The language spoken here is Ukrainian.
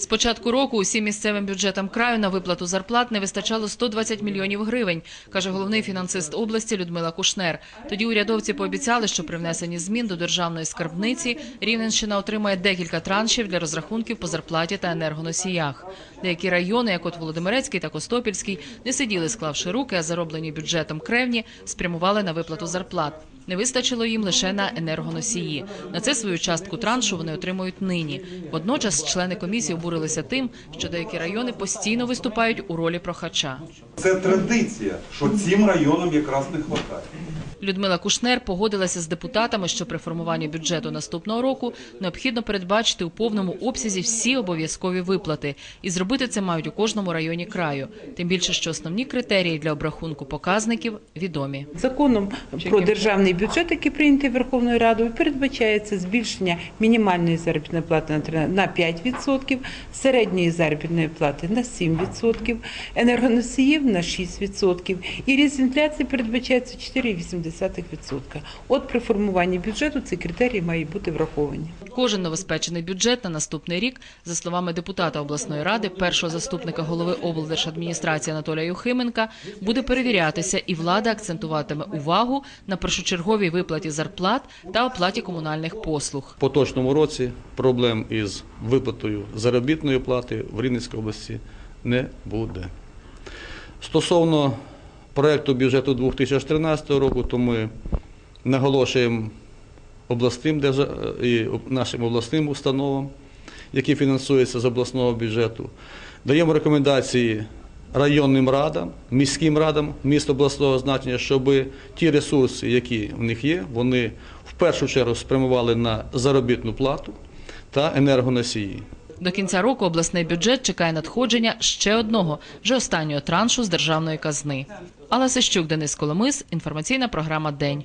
З початку року усім місцевим бюджетам краю на виплату зарплат не вистачало 120 мільйонів гривень, каже головний фінансист області Людмила Кушнер. Тоді урядовці пообіцяли, що при внесенні змін до державної скарбниці Рівненщина отримає декілька траншів для розрахунків по зарплаті та енергоносіях. Деякі райони, як от Володимирецький та Костопільський, не сиділи, склавши руки, а зароблені бюджетом кревні спрямували на виплату зарплат. Не вистачило їм лише на енергоносії. На це свою частку траншу вони отримують нині. Водночас члени комісії обурилися тим, що деякі райони постійно виступають у ролі прохача. Це традиція, що цим районам якраз не вистачає. Людмила Кушнер погодилася з депутатами, що при формуванні бюджету наступного року необхідно передбачити у повному обсязі всі обов'язкові виплати, і зробити це мають у кожному районі краю. Тим більше, що основні критерії для обрахунку показників відомі. Законом про державний бюджет, який прийнятий Верховною Радою, передбачається збільшення мінімальної заробітної плати на три- на 5%, середньої заробітної плати на 7%, енергоносіїв на 6%. І ріст інфляції передбачається 4,8%. От при формуванні бюджету ці критерії мають бути враховані. Кожен новоспечений бюджет на наступний рік, за словами депутата обласної ради, першого заступника голови облдержадміністрації Анатолія Юхименка, буде перевірятися, і влада акцентуватиме увагу на першочерговій виплаті зарплат та оплаті комунальних послуг. Поточному році проблем із виплатою заробітної плати в Рівненській області не буде. Стосовно проекту бюджету 2013 року, то ми наголошуємо обласним і нашим обласним установам, які фінансуються з обласного бюджету. Даємо рекомендації районним радам, міським радам міст обласного значення, щоб ті ресурси, які в них є, вони в першу чергу спрямували на заробітну плату та енергоносії. До кінця року обласний бюджет чекає надходження ще одного, вже останнього траншу з державної казни. Алла Сищук, Денис Коломис, інформаційна програма День.